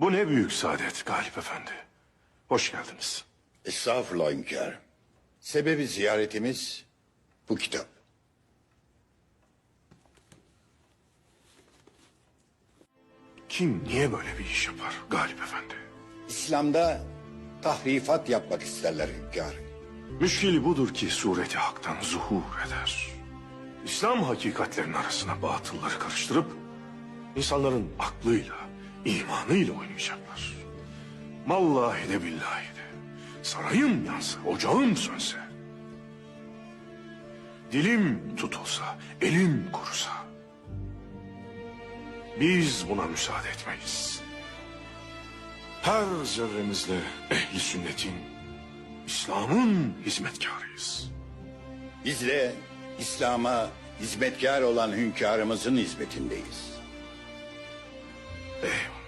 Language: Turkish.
Bu ne büyük saadet Galip Efendi. Hoş geldiniz. Estağfurullah hünkârım. Sebebi ziyaretimiz bu kitap. Kim niye böyle bir iş yapar Galip Efendi? İslam'da tahrifat yapmak isterler hünkârım. Müşkili budur ki sureti haktan zuhur eder. İslam hakikatlerinin arasına batılları karıştırıp insanların aklıyla, imanıyla oynayacaklar. Vallahi de billahi de sarayım yansa, ocağım sönse, dilim tutulsa, elim kurusa, biz buna müsaade etmeyiz. Her zerremizle ehli sünnetin, İslam'ın hizmetkarıyız. Biz de İslam'a hizmetkar olan hünkârımızın hizmetindeyiz. Damn.